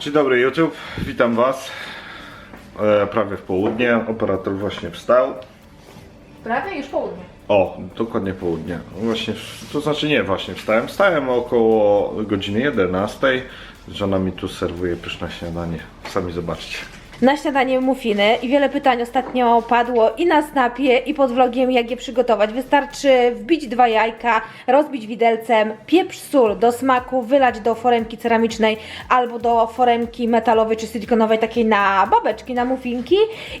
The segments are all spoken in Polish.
Dzień dobry YouTube, witam Was. E, prawie w południe, operator właśnie wstał. Prawie już południe. O, dokładnie południe. Właśnie, to znaczy nie, właśnie wstałem. Wstałem około godziny 11. Żona mi tu serwuje pyszne śniadanie. Sami zobaczcie. Na śniadanie muffiny i wiele pytań ostatnio padło i na snapie i pod vlogiem jak je przygotować. Wystarczy wbić dwa jajka, rozbić widelcem, pieprz, sól do smaku, wylać do foremki ceramicznej albo do foremki metalowej czy silikonowej takiej na babeczki, na muffinki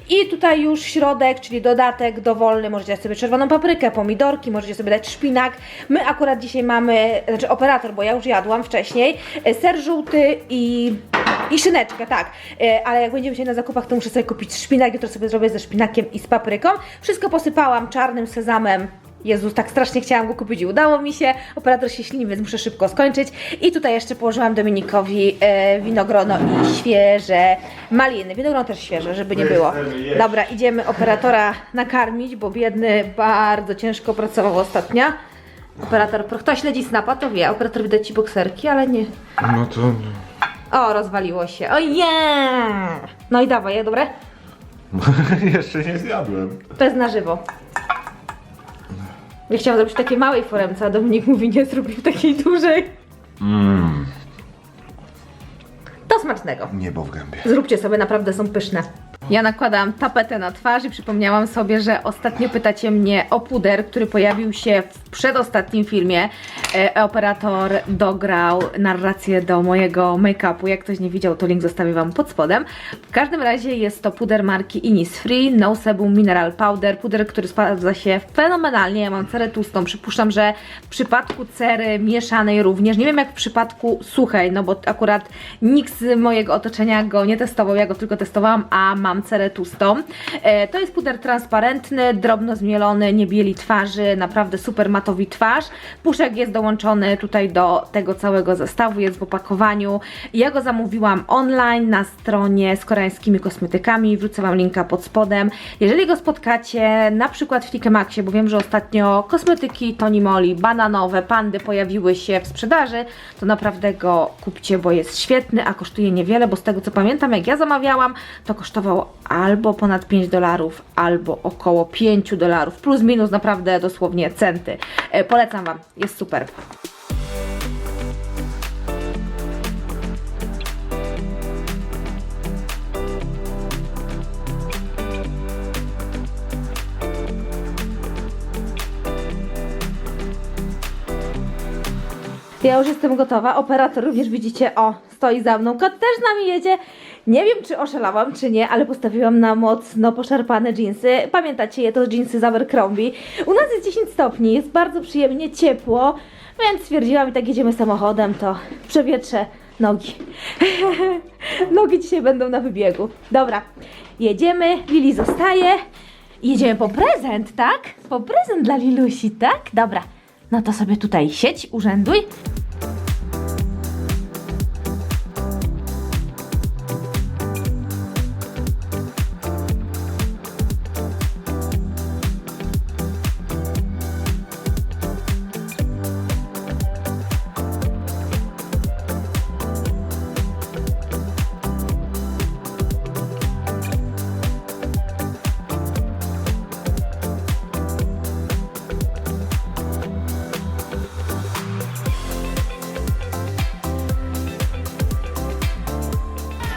i tutaj już środek, czyli dodatek dowolny, możecie dać sobie czerwoną paprykę, pomidorki, możecie sobie dać szpinak. My akurat dzisiaj mamy, znaczy operator, bo ja już jadłam wcześniej, ser żółty i i szyneczkę, tak. E, Ale jak będziemy się na zakupach, to muszę sobie kupić szpinak. Jutro sobie zrobię ze szpinakiem i z papryką. Wszystko posypałam czarnym sezamem. Jezus, tak strasznie chciałam go kupić i udało mi się. Operator się ślini, więc muszę szybko skończyć. I tutaj jeszcze położyłam Dominikowi e, winogrono i świeże maliny. Winogrono też świeże, żeby nie było. Dobra, idziemy operatora nakarmić, bo biedny bardzo ciężko pracował ostatnio. Operator, kto śledzi snapa, to wie. Operator widać ci bokserki, ale nie, No to... o, rozwaliło się. O yeah! No i dawaj, ja dobre? Jeszcze nie zjadłem. To jest na żywo. Ja chciałam zrobić w takiej małej foremce, a Dominik mówi, nie zrobił takiej dużej. Mmm, To smacznego. niebo w gębie. Zróbcie sobie, naprawdę są pyszne. Ja nakładam tapetę na twarz i przypomniałam sobie, że ostatnio pytacie mnie o puder, który pojawił się w przedostatnim filmie. E, operator dograł narrację do mojego make-upu. Jak ktoś nie widział, to link zostawię Wam pod spodem. W każdym razie jest to puder marki Innisfree No Sebum Mineral Powder. Puder, który sprawdza się fenomenalnie. Ja mam cerę tłustą. Przypuszczam, że w przypadku cery mieszanej również. Nie wiem jak w przypadku suchej, no bo akurat nikt z mojego otoczenia go nie testował. Ja go tylko testowałam, a mam tłustą. E, to jest puder transparentny, drobno zmielony, nie bieli twarzy, naprawdę super matowi twarz. Puszek jest dołączony tutaj do tego całego zestawu, jest w opakowaniu. Ja go zamówiłam online na stronie z koreańskimi kosmetykami, wrzucę Wam linka pod spodem. Jeżeli go spotkacie na przykład w TK Maxie, bo wiem, że ostatnio kosmetyki Toni Moli, bananowe, pandy pojawiły się w sprzedaży, to naprawdę go kupcie, bo jest świetny, a kosztuje niewiele, bo z tego co pamiętam, jak ja zamawiałam, to albo ponad 5 dolarów, albo około 5 dolarów, plus minus naprawdę dosłownie centy. E, polecam Wam, jest super. Ja już jestem gotowa. Operator również widzicie, o, stoi za mną. Kot też z nami jedzie. Nie wiem, czy oszalałam, czy nie, ale postawiłam na mocno poszarpane dżinsy. Pamiętacie je, to dżinsy z Abercrombie. U nas jest 10 stopni, jest bardzo przyjemnie ciepło, więc stwierdziłam, i tak jedziemy samochodem, to przewietrzę nogi. nogi dzisiaj będą na wybiegu. Dobra, jedziemy. Lili zostaje. Jedziemy po prezent, tak? Po prezent dla Lilusi, tak? Dobra. No to sobie tutaj siedź, urzęduj.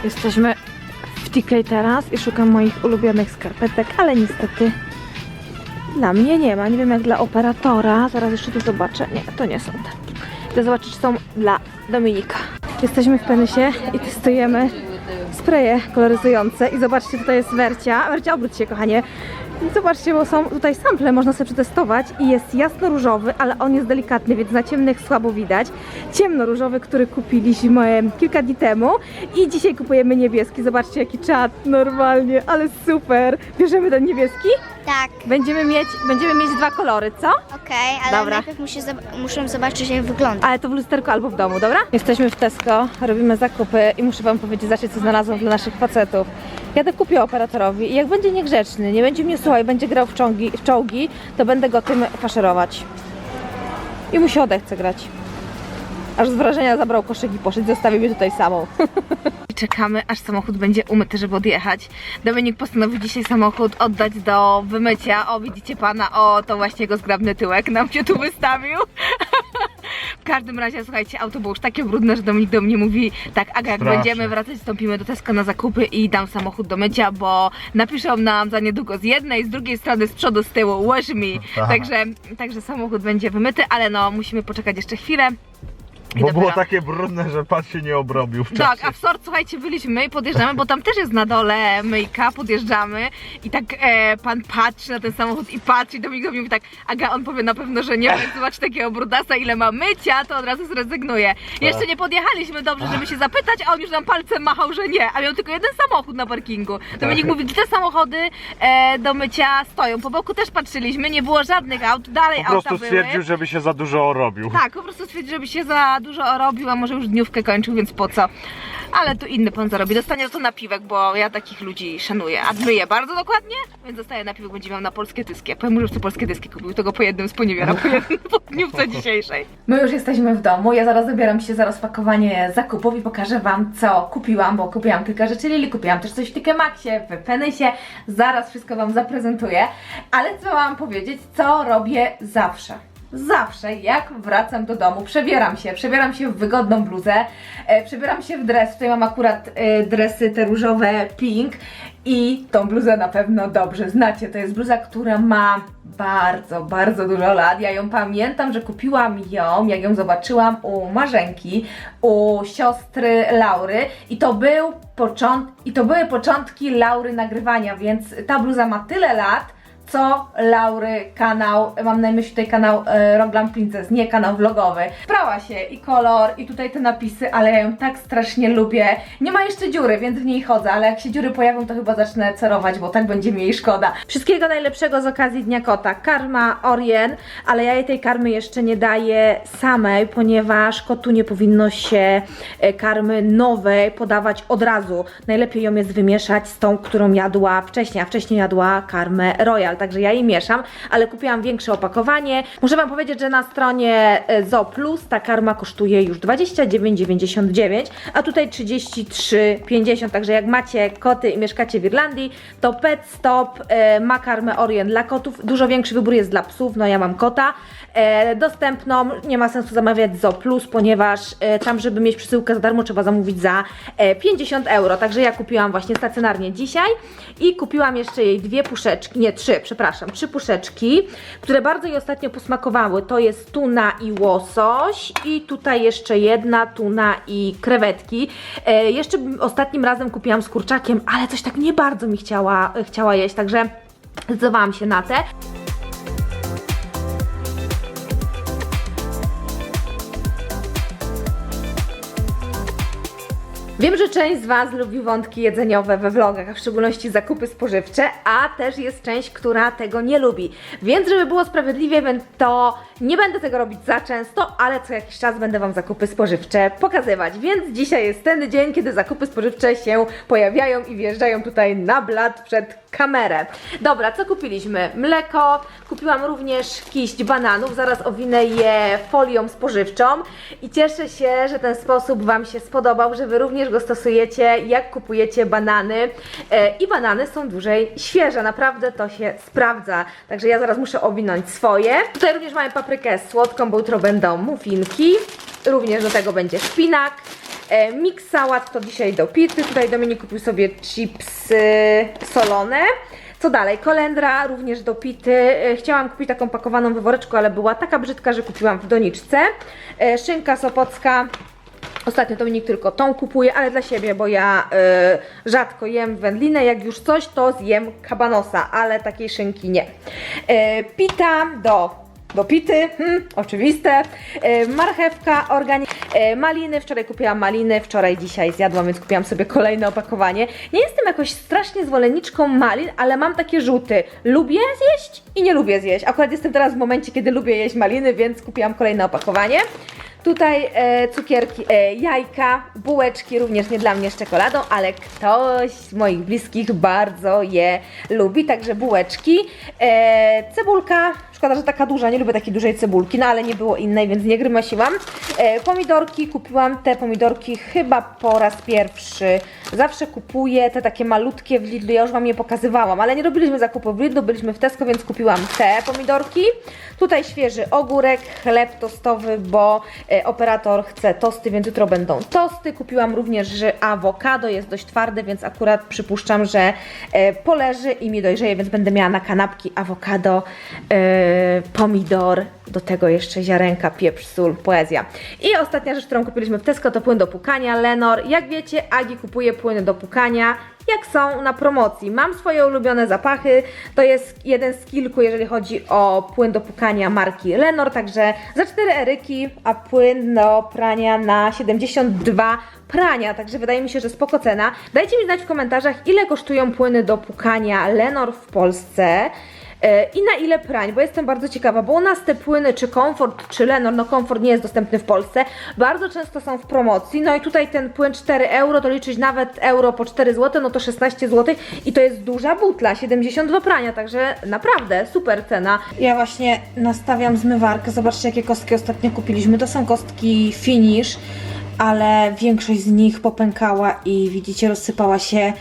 Jesteśmy w TK teraz i szukam moich ulubionych skarpetek, ale niestety dla mnie nie ma. Nie wiem jak dla operatora. Zaraz jeszcze tu zobaczę. Nie, to nie są te. Idę zobaczyć, czy są dla Dominika. Jesteśmy w Penysie i testujemy spreje koloryzujące i zobaczcie, tutaj jest Wercia. Wercia, obróć się kochanie. I Zobaczcie, bo są tutaj sample, można sobie przetestować i jest jasno-różowy, ale on jest delikatny, więc na ciemnych słabo widać. Ciemno-różowy, który kupiliśmy kilka dni temu i dzisiaj kupujemy niebieski. Zobaczcie, jaki czat, normalnie, ale super. Bierzemy ten niebieski? Tak, Będziemy mieć, będziemy mieć dwa kolory, co? okej, ale Dobra. najpierw muszę, zob- muszę zobaczyć jak wygląda. Ale to w lusterku albo w domu, dobra? Jesteśmy w Tesco, robimy zakupy i muszę Wam powiedzieć, zobaczcie co znalazłam dla naszych facetów. Ja to kupię operatorowi i jak będzie niegrzeczny, nie będzie mnie słuchał i będzie grał w, ciągi, w czołgi, to będę go tym faszerować. I mu się odechce grać. Aż z wrażenia zabrał koszyk i poszedł, zostawił mnie tutaj samą. Czekamy, aż samochód będzie umyty, żeby odjechać. Dominik postanowił dzisiaj samochód oddać do wymycia. O, widzicie pana, o, to właśnie jego zgrabny tyłek nam się tu wystawił. W każdym razie, słuchajcie, auto było już takie brudne, że Dominik do mnie mówi tak, Aga, jak Strasznie. będziemy wracać, wstąpimy do Tesco na zakupy i dam samochód do mycia, bo napiszą nam za niedługo z jednej, z drugiej strony, z przodu, z tyłu, wash me. Aha. Także, także samochód będzie wymyty, ale no, musimy poczekać jeszcze chwilę. Bo dopiero- było takie brudne, że pan się nie obrobił w czasie. tak, a w sort, słuchajcie, byliśmy i podjeżdżamy, bo tam też jest na dole myjka, podjeżdżamy i tak e, pan patrzy na ten samochód i patrzy i do mnie mówi tak, Aga, on powie na pewno, że nie ma jak zobaczyć takiego brudasa, ile ma mycia, to od razu zrezygnuje. Jeszcze nie podjechaliśmy dobrze, żeby się zapytać, a on już nam palcem machał, że nie, a miał tylko jeden samochód na parkingu. Dominik mówi, gdzie te samochody e, do mycia stoją, po boku też patrzyliśmy, nie było żadnych aut, dalej Po prostu auta były. stwierdził, żeby się za dużo robił. Tak, po prostu stwierdził, żeby się za dużo robił, a może już dniówkę kończył, więc po co? Ale tu inny pan zarobi. Dostanie to napiwek, bo ja takich ludzi szanuję. A myję bardzo dokładnie, więc dostaje napiwek, będzie miał na polskie dyski. Ja powiem że już polskie dyski kupił, tego po jednym sponiewiera, po jednym po dniówce dzisiejszej. My już jesteśmy w domu, ja zaraz zabieram się za rozpakowanie zakupów i pokażę wam, co kupiłam, bo kupiłam kilka rzeczy Lili, kupiłam też coś w TK Maxie, w Penysie, zaraz wszystko wam zaprezentuję. Ale co mam powiedzieć, co robię zawsze? Zawsze, jak wracam do domu, przebieram się, przebieram się w wygodną bluzę, e, przebieram się w dres, tutaj mam akurat e, dresy te różowe pink i tą bluzę na pewno dobrze znacie, to jest bluza, która ma bardzo, bardzo dużo lat, ja ją pamiętam, że kupiłam ją, jak ją zobaczyłam u Marzenki, u siostry Laury i to był i to były początki Laury nagrywania, więc ta bluza ma tyle lat, co Laury kanał, mam na myśli tutaj kanał e, Roglam Princess, nie kanał vlogowy. Brała się i kolor, i tutaj te napisy, ale ja ją tak strasznie lubię. Nie ma jeszcze dziury, więc w niej chodzę, ale jak się dziury pojawią, to chyba zacznę cerować, bo tak będzie mi jej szkoda. Wszystkiego najlepszego z okazji Dnia Kota. Karma Orien, ale ja jej tej karmy jeszcze nie daję samej, ponieważ kotu nie powinno się e, karmy nowej podawać od razu. Najlepiej ją jest wymieszać z tą, którą jadła wcześniej, a wcześniej jadła karmę Royal, także ja jej mieszam, ale kupiłam większe opakowanie. Muszę Wam powiedzieć, że na stronie e, Zo Plus ta karma kosztuje już 29,99, a tutaj 33,50, także jak macie koty i mieszkacie w Irlandii, to Pet Stop e, ma karmę Orient dla kotów. Dużo większy wybór jest dla psów, no ja mam kota. E, dostępną, nie ma sensu zamawiać Zo Plus, ponieważ tam, żeby mieć przesyłkę za darmo, trzeba zamówić za e, 50 euro. Także ja kupiłam właśnie stacjonarnie dzisiaj i kupiłam jeszcze jej dwie puszeczki, nie trzy, przepraszam, trzy puszeczki, które bardzo jej ostatnio posmakowały. To jest tuna i łosoś i tutaj jeszcze jedna tuna i krewetki. E, jeszcze ostatnim razem kupiłam z kurczakiem, ale coś tak nie bardzo mi chciała, chciała jeść, także zdecydowałam się na te. Wiem, że część z Was lubi wątki jedzeniowe we vlogach, a w szczególności zakupy spożywcze, a też jest część, która tego nie lubi. Więc, żeby było sprawiedliwie, to nie będę tego robić za często, ale co jakiś czas będę Wam zakupy spożywcze pokazywać. Więc dzisiaj jest ten dzień, kiedy zakupy spożywcze się pojawiają i wjeżdżają tutaj na blat przed kamerę. Dobra, co kupiliśmy? Mleko, kupiłam również kiść bananów, zaraz owinę je folią spożywczą i cieszę się, że ten sposób Wam się spodobał, że Wy również go stosujecie, jak kupujecie banany e, i banany są dłużej świeże, naprawdę to się sprawdza, także ja zaraz muszę owinąć swoje. Tutaj również mamy paprykę słodką, bo jutro będą muffinki, również do tego będzie szpinak. E, Mix sałat to dzisiaj do pizzy. Tutaj Dominik kupił sobie chipsy solone. Co dalej? Kolendra również do pity. E, Chciałam kupić taką pakowaną wyworeczkę, ale była taka brzydka, że kupiłam w doniczce. Szynka sopocka. Ostatnio Dominik tylko tą kupuje, ale dla siebie, bo ja e, rzadko jem wędlinę. Jak już coś, to zjem kabanosa, ale takiej szynki nie. E, pita do do pity, hmm, oczywiste. E, marchewka, organik, e, maliny. Wczoraj kupiłam maliny, wczoraj, dzisiaj zjadłam, więc kupiłam sobie kolejne opakowanie. Nie jestem jakoś strasznie zwolenniczką malin, ale mam takie rzuty. Lubię zjeść i nie lubię zjeść. Akurat jestem teraz w momencie, kiedy lubię jeść maliny, więc kupiłam kolejne opakowanie. Tutaj e, cukierki, e, jajka, bułeczki, również nie dla mnie z czekoladą, ale ktoś z moich bliskich bardzo je lubi, także bułeczki, e, cebulka, szkoda, że taka duża, nie lubię takiej dużej cebulki, no ale nie było innej, więc nie grymasiłam. E, pomidorki, kupiłam te pomidorki chyba po raz pierwszy. Zawsze kupuję te takie malutkie w Lidlu, ja już Wam je pokazywałam, ale nie robiliśmy zakupów w Lidlu, byliśmy w Tesco, więc kupiłam te pomidorki. Tutaj świeży ogórek, chleb tostowy, bo e, operator chce tosty, więc jutro będą tosty. Kupiłam również awokado, jest dość twarde, więc akurat przypuszczam, że e, poleży i mi dojrzeje, więc będę miała na kanapki awokado, e, pomidor, do tego jeszcze ziarenka, pieprz, sól, poezja. I ostatnia rzecz, którą kupiliśmy w Tesco to płyn do pukania Lenor. Jak wiecie, Agi kupuje płyny do pukania jak są na promocji. Mam swoje ulubione zapachy. To jest jeden z kilku, jeżeli chodzi o płyn do pukania marki Lenor. Także za 4 eryki, a płyn do prania na 72 prania. Także wydaje mi się, że spoko cena. Dajcie mi znać w komentarzach, ile kosztują płyny do pukania Lenor w Polsce. E, I na ile prań, bo jestem bardzo ciekawa, bo u nas te płyny, czy Comfort, czy Lenor, no Comfort nie jest dostępny w Polsce, bardzo często są w promocji, no i tutaj ten płyn 4 euro, to liczyć nawet euro po 4 zł, no to 16 zł i to jest duża butla, 72 prania, także naprawdę super cena. Ja właśnie nastawiam zmywarkę, zobaczcie jakie kostki ostatnio kupiliśmy, to są kostki Finish, ale większość z nich popękała i widzicie, rozsypała się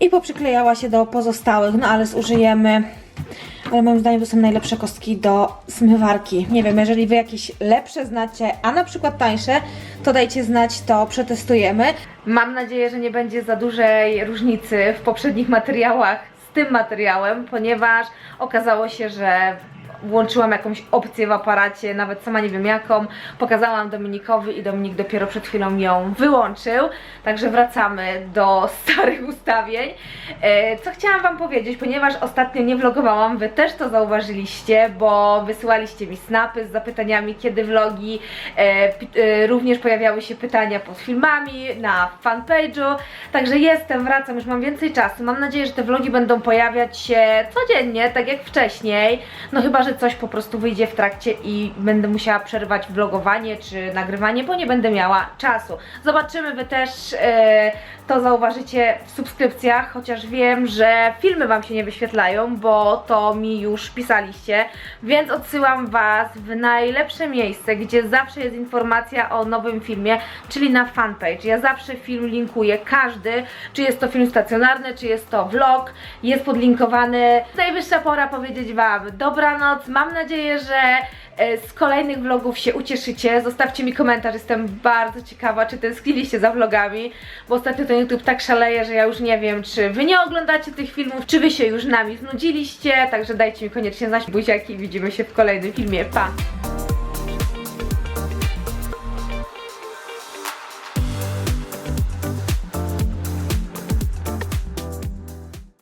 i poprzyklejała się do pozostałych, no ale zużyjemy ale moim zdaniem to są najlepsze kostki do zmywarki. Nie wiem, jeżeli Wy jakieś lepsze znacie, a na przykład tańsze, to dajcie znać, to przetestujemy. Mam nadzieję, że nie będzie za dużej różnicy w poprzednich materiałach z tym materiałem, ponieważ okazało się, że włączyłam jakąś opcję w aparacie, nawet sama nie wiem jaką, pokazałam Dominikowi i Dominik dopiero przed chwilą ją wyłączył, także wracamy do starych ustawień. E, Co chciałam Wam powiedzieć, ponieważ ostatnio nie vlogowałam, Wy też to zauważyliście, bo wysyłaliście mi snapy z zapytaniami, kiedy vlogi, e, e, również pojawiały się pytania pod filmami, na fanpage'u, także jestem, wracam, już mam więcej czasu, mam nadzieję, że te vlogi będą pojawiać się codziennie, tak jak wcześniej, no chyba, że coś po prostu wyjdzie w trakcie i będę musiała przerwać vlogowanie czy nagrywanie, bo nie będę miała czasu. Zobaczymy, Wy też e, to zauważycie w subskrypcjach, chociaż wiem, że filmy Wam się nie wyświetlają, bo to mi już pisaliście, więc odsyłam Was w najlepsze miejsce, gdzie zawsze jest informacja o nowym filmie, czyli na fanpage. Ja zawsze film linkuję, każdy, czy jest to film stacjonarny, czy jest to vlog, jest podlinkowany. Najwyższa pora powiedzieć Wam dobranoc, mam nadzieję, że z kolejnych vlogów się ucieszycie. Zostawcie mi komentarz, jestem bardzo ciekawa, czy tęskniliście za vlogami, bo ostatnio ten YouTube tak szaleje, że ja już nie wiem, czy wy nie oglądacie tych filmów, czy wy się już nami znudziliście, także dajcie mi koniecznie znać buziaki i widzimy się w kolejnym filmie. Pa!